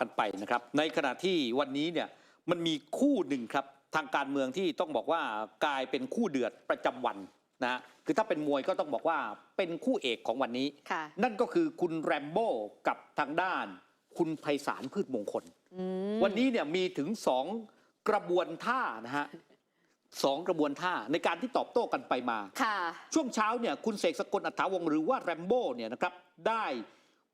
กันไปนะครับ ในขณะที่วันนี้เนี่ยมันมีคู่หนึ่งครับทางการเมืองที่ต้องบอกว่ากลายเป็นคู่เดือดประจำวันนะฮะคือถ้าเป็นมวยก็ต้องบอกว่าเป็นคู่เอกของวันนี้ค่ะนั่นก็คือคุณแรมโบ้กับทางด้าน คุณไพศาลพืชมงคลอืมวันนี้เนี่ยมีถึงสองกระบวนท่านะฮะสองกระบวนท่าในการที่ตอบโต้กันไปมาค่ะช่วงเช้าเนี่ยคุณเสกสกลอัฐาวงศ์หรือว่าแรมโบ้เนี่ยนะครับได้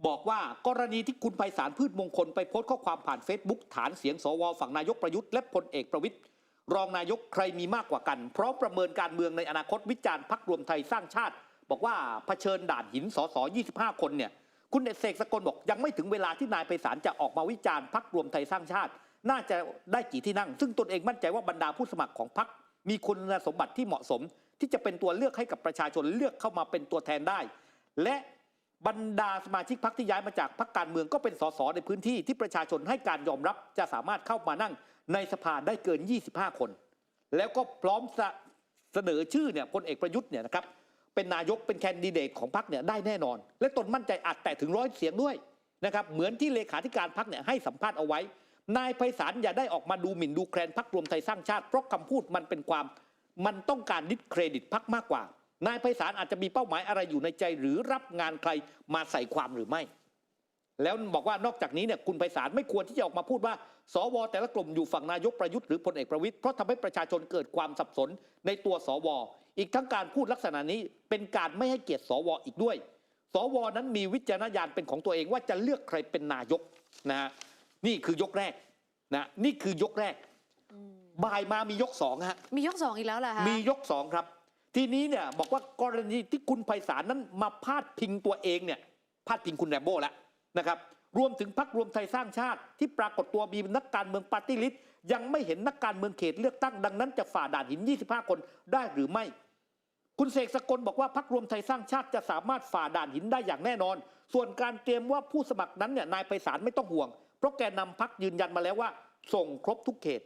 บอกว่ากรณีที่คุณไพศาลพืชมงคลไปโพสต์ข้อความผ่าน Facebook ฐานเสียงสวฝั่งนายกประยุทธ์และพลเอกประวิตยรองนายกใครมีมากกว่ากัน พร้อมประเมินการเมืองในอนาคตวิจารณ์พักรวมไทยสร้างชาติ บอกว่าเผชิญด่านหินสส25 คนเนี่ยคุณเสกสกลบอกยังไม่ถึงเวลาที่นายไพศาลจะออกมาวิจารณ์พักรวมไทยสร้างชาติ น่าจะได้กี่ที่นั่ง ซึ่งตนเองมั่นใจว่าบรรดาผู้สมัครของพักมีคุณสมบัติที่เหมาะสม ที่จะเป็นตัวเลือกให้กับประชาชนเลือกเข้ามาเป็นตัวแทนได้ และ บรรดาสมาชิกพักที่ย้ายมาจากพักการเมืองก็เป็นสสในพื้นที่ที่ประชาชนให้การยอมรับจะสามารถเข้ามานั่งในสภาได้เกิน 25 คน แล้วก็พร้อมเสนอชื่อเนี่ยพลเอกประยุทธ์เนี่ยนะครับเป็นนายกเป็นแคนดิเดตของพรรคเนี่ยได้แน่นอน และตนมั่นใจอาจแตะถึงร้อยเสียงด้วยนะครับเหมือนที่เลขาธิการพรรคเนี่ยให้สัมภาษณ์เอาไว้ นายไพศาลอย่าได้ออกมาดูหมิ่นดูแคลนพรรครวมไทยสร้างชาติเพราะคำพูดมันเป็นความ มันต้องการดิสเครดิตพรรคมากกว่า นายไพศาลอาจจะมีเป้าหมายอะไรอยู่ในใจ หรือรับงานใครมาใส่ความหรือไม่ แล้วบอกว่านอกจากนี้เนี่ยคุณไพศาลไม่ควรที่จะออกมาพูดว่า สว แต่ละกลุ่มอยู่ฝั่งนายกประยุทธ์หรือพลเอกประวิตยเพราะทำให้ประชาชนเกิดความสับสนในตัวสว อีกทั้งการพูดลักษณะนี้เป็นการไม่ให้เกียรติสวอีกด้วย สวนั้นมีวิจารณญาณเป็นของตัวเองว่าจะเลือกใครเป็นนายกนะฮะนี่คือยกแรกนะนี่คือยกแรกบ่ายมามียกสองฮะมียกสองอีกแล้วเหรอคะมียกสองครับ ทีนี้เนี่ยบอกว่ากรณีที่คุณไพศาลนั้นมาพาดพิงตัวเองเนี่ยพาดพิงคุณแรมโบ้แล้วนะครับรวมถึงพักรวมไทยสร้างชาติ ที่ปรากฏตัวมีนักการเมืองปาร์ตี้ลิสต์ยังไม่เห็นนักการเมืองเขตเลือกตั้งดังนั้นจะฝ่าด่านหิน 25 คนได้หรือไม่ คุณเสกสกลบอกว่าพักรวมไทยสร้างชาติจะสามารถฝ่าด่านหินได้อย่างแน่นอน ส่วนการเตรียมว่าผู้สมัครนั้นเนี่ยนายไพศาลไม่ต้องห่วง เพราะแกนนำพักยืนยันมาแล้วว่า ส่งครบทุกเขต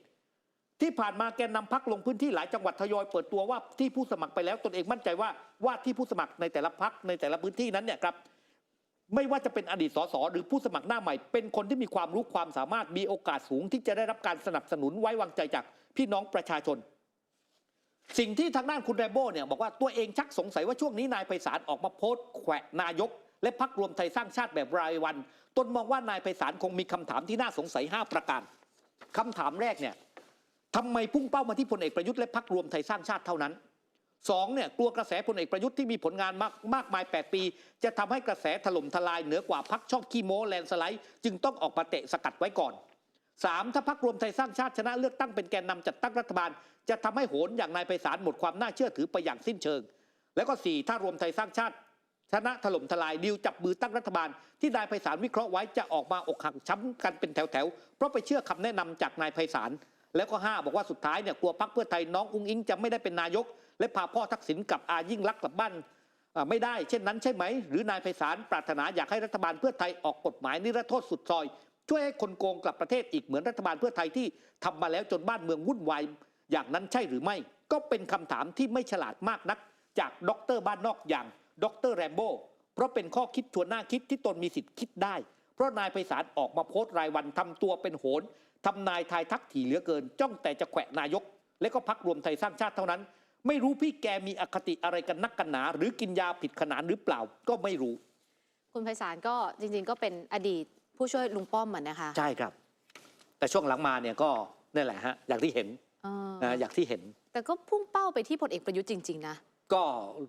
ที่ผ่านมาแกนนำพักลงพื้นที่หลายจังหวัดทยอยเปิดตัวว่าที่ผู้สมัครไปแล้วตนเองมั่นใจว่าว่าที่ผู้สมัครในแต่ละพักในแต่ละพื้นที่นั้นเนี่ยครับไม่ว่าจะเป็นอดีตสสหรือผู้สมัครหน้าใหม่ เป็นคนที่มีความรู้ความสามารถมีโอกาสสูงที่จะได้รับการสนับสนุนไว้วางใจจากพี่น้องประชาชน สิ่งที่ทางด้านคุณแรมโบ้เนี่ยบอกว่าตัวเองชักสงสัยว่าช่วงนี้นายไพศาลออกมาโพสต์แขวะนายก และพักรวมไทยสร้างชาติแบบรายวัน ตนมองว่านายไพศาลคงมีคำถามที่น่าสงสัย 5 ประการคำถามแรกเนี่ย ทำไมพุ่งเป้ามาที่พลเอกประยุทธ์และพักรวมไทยสร้างชาติเท่านั้นสองเนี่ยกลัวกระแสพลเอกประยุทธ์ที่มีผลงานมากมากมาย 8 ปี จะทำให้กระแสถล่มทลายเหนือกว่าพักชองขี้โม้แลนสไลด์จึงต้องออกมาเตะสกัดไว้ก่อนสามถ้าพักรวมไทยสร้างชาติชนะเลือกตั้งเป็นแกนนำจัดตั้งรัฐบาล จะทำให้โหนอย่างนายไพศาลหมดความน่าเชื่อถือไปอย่างสิ้นเชิง แล้วก็สี่ถ้ารวมไทยสร้างชาติ ชนะถล่มทลายดิวจับมือตั้งรัฐบาล ที่นายไพศาลวิเคราะห์ไว้จะออกมาอกหักช้ำกันเป็นแถวๆเพราะไปเชื่อคำแนะนำจากนายไพศาล แล้วก็ห้าบอกว่าสุดท้ายเนี่ยกลัวพักเพื่อไทยน้องอุ้งอิงจะไม่ได้เป็นนายก และพาพ่อทักษิณกับอายิ่งลักกลับบ้านไม่ได้เช่นนั้นใช่ไหม หรือนายไพศาลปรารถนาอยากให้รัฐบาลเพื่อไทยออกกฎหมายนิรโทษสุดซอย ช่วยให้คนโกงกลับประเทศอีกเหมือนรัฐบาลเพื่อไทยที่ทำมาแล้วจนบ้านเมืองวุ่นวายอย่างนั้นใช่หรือไม่ ก็เป็นคำถามที่ไม่ฉลาดมากนัก จากด็อกเตอร์บ้านนอกอย่างด็อกเตอร์แรมโบ้เพราะเป็นข้อคิดชวนหน้าคิดที่ตนมีสิทธิ์คิดได้ เพราะนายไพศาลออกมาโพสต์รายวันทำตัวเป็นโหนทำนายทายทักถี่เหลือเกิน จ้องแต่จะแขวะนายก และก็พักรวมไทยสร้างชาติเท่านั้น ไม่รู้พี่แกมีอคติอะไรกันนักกันหนา หรือกินยาผิดขนานหรือเปล่าก็ไม่รู้ คุณไพศาลก็จริง ๆ ก็เป็นอดีตผู้ช่วยลุงป้อมเหมือนนะคะ ใช่ครับ แต่ช่วงหลังมาเนี่ยก็นั่นแหละฮะอย่างที่เห็นเออนะอย่างที่เห็น แต่ก็พุ่งเป้าไปที่พลเอกประยุทธ์จริง ๆ นะ ก็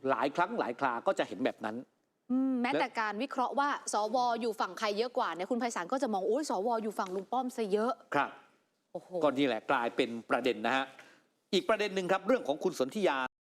หลายครั้งหลายคราก็จะเห็นแบบนั้นอืม แม้และแต่การวิเคราะห์ว่าสวอยู่ฝั่งใครเยอะกว่าเนี่ยคุณไพศาลก็จะมองโอ้ยสวอยู่ฝั่งลุงป้อมซะเยอะครับโอ้โหก็นี่แหละกลายเป็นประเด็นนะฮะอีกประเด็นหนึ่งครับเรื่องของคุณสนธิยา